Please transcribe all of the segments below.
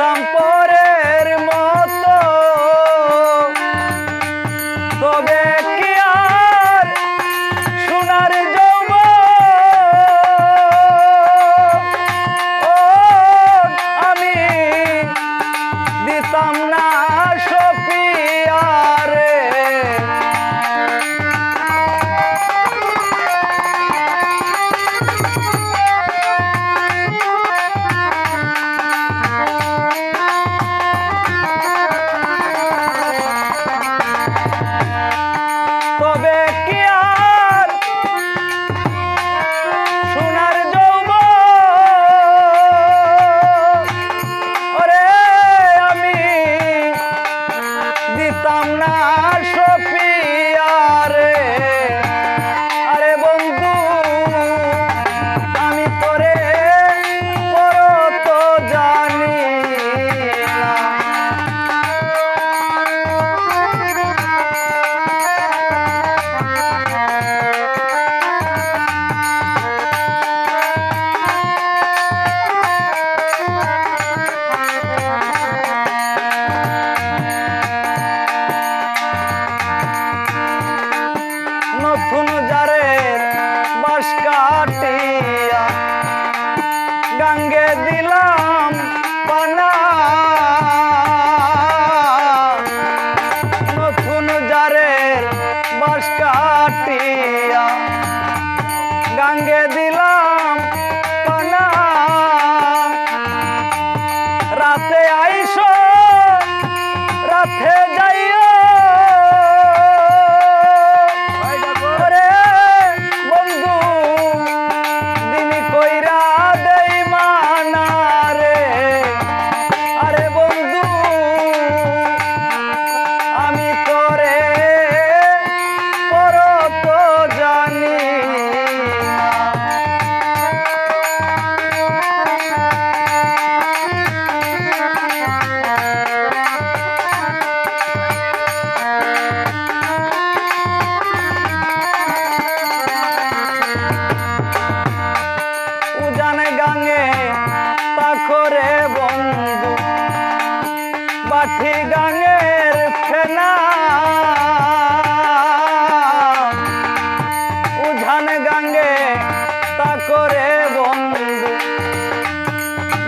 Sampo! দিলাম পানা নতুন যারের বাস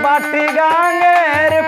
बाटी गांगेर